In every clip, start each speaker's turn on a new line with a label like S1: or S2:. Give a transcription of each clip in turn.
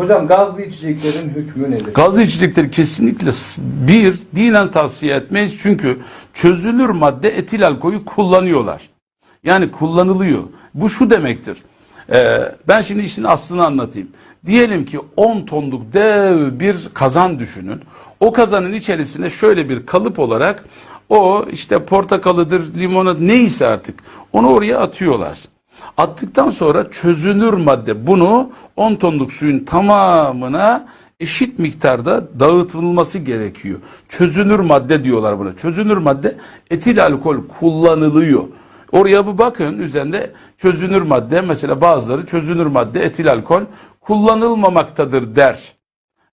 S1: hocam gazlı içeceklerin hükmü nedir?
S2: Gazlı içecekleri kesinlikle bir dinen tavsiye etmeyiz çünkü çözülür madde etil alkolü kullanıyorlar. Yani kullanılıyor. Bu şu demektir. Ee, ben şimdi işin aslını anlatayım. Diyelim ki 10 tonluk dev bir kazan düşünün. O kazanın içerisine şöyle bir kalıp olarak o işte portakalıdır, limonat neyse artık onu oraya atıyorlar. Attıktan sonra çözünür madde bunu 10 tonluk suyun tamamına eşit miktarda dağıtılması gerekiyor. Çözünür madde diyorlar buna. Çözünür madde etil alkol kullanılıyor. Oraya bir bakın üzerinde çözünür madde mesela bazıları çözünür madde etil alkol kullanılmamaktadır der.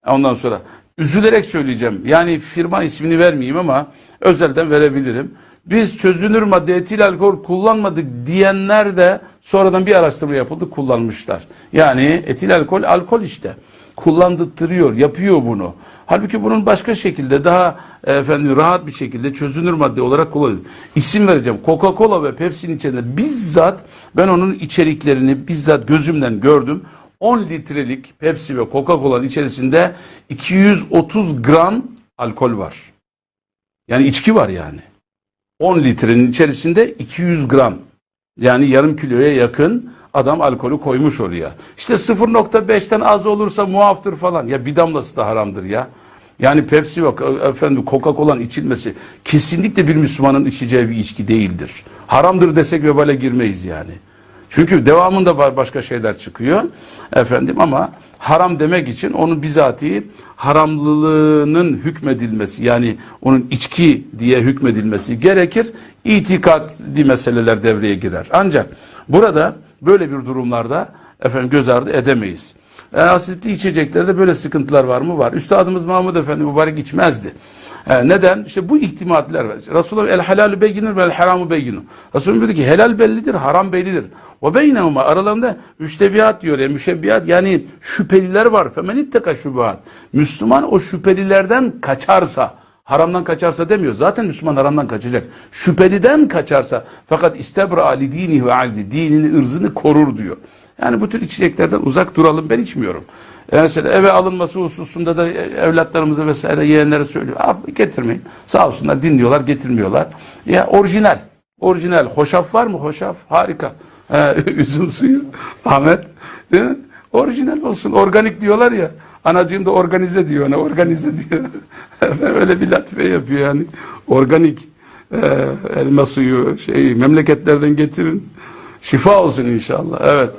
S2: Ondan sonra üzülerek söyleyeceğim. Yani firma ismini vermeyeyim ama özelden verebilirim. Biz çözünür madde etil alkol kullanmadık diyenler de sonradan bir araştırma yapıldı kullanmışlar. Yani etil alkol alkol işte. Kullandırtırıyor, yapıyor bunu. Halbuki bunun başka şekilde daha efendim rahat bir şekilde çözünür madde olarak kullanılıyor. İsim vereceğim. Coca-Cola ve Pepsi'nin içerisinde bizzat ben onun içeriklerini bizzat gözümden gördüm. 10 litrelik Pepsi ve Coca-Cola'nın içerisinde 230 gram alkol var. Yani içki var yani. 10 litrenin içerisinde 200 gram. Yani yarım kiloya yakın adam alkolü koymuş oraya. İşte 0.5'ten az olursa muaftır falan. Ya bir damlası da haramdır ya. Yani Pepsi ve efendim Coca-Cola'nın içilmesi kesinlikle bir Müslümanın içeceği bir içki değildir. Haramdır desek vebale girmeyiz yani. Çünkü devamında var başka şeyler çıkıyor efendim ama haram demek için onun bizatihi haramlılığının hükmedilmesi yani onun içki diye hükmedilmesi gerekir. İtikadi meseleler devreye girer. Ancak burada böyle bir durumlarda efendim göz ardı edemeyiz. E, asitli içeceklerde böyle sıkıntılar var mı? Var. Üstadımız Mahmud Efendi mübarek içmezdi. Neden? İşte bu ihtimatler var. Resulullah el halalu beyinir ve el haramu beyinu. Resulullah diyor ki helal bellidir, haram bellidir. Ve beynehuma aralarında müştebihat diyor ya müşebbihat yani şüpheliler var. Femen itteka şubuhat. Müslüman o şüphelilerden kaçarsa Haramdan kaçarsa demiyor. Zaten Müslüman haramdan kaçacak. Şüpheliden kaçarsa fakat istebra ali dini ve alzi dinini ırzını korur diyor. Yani bu tür içeceklerden uzak duralım. Ben içmiyorum. E mesela eve alınması hususunda da evlatlarımıza vesaire yeğenlere söylüyor. Abi getirmeyin. Sağ olsunlar dinliyorlar getirmiyorlar. Ya orijinal. Orijinal. Hoşaf var mı? Hoşaf. Harika. Üzüm suyu. Ahmet. Değil mi? Orijinal olsun. Organik diyorlar ya. Anacığım da organize diyor ona. Organize diyor. Öyle bir latife yapıyor yani. Organik. Ee, elma suyu şey memleketlerden getirin. Şifa olsun inşallah. Evet.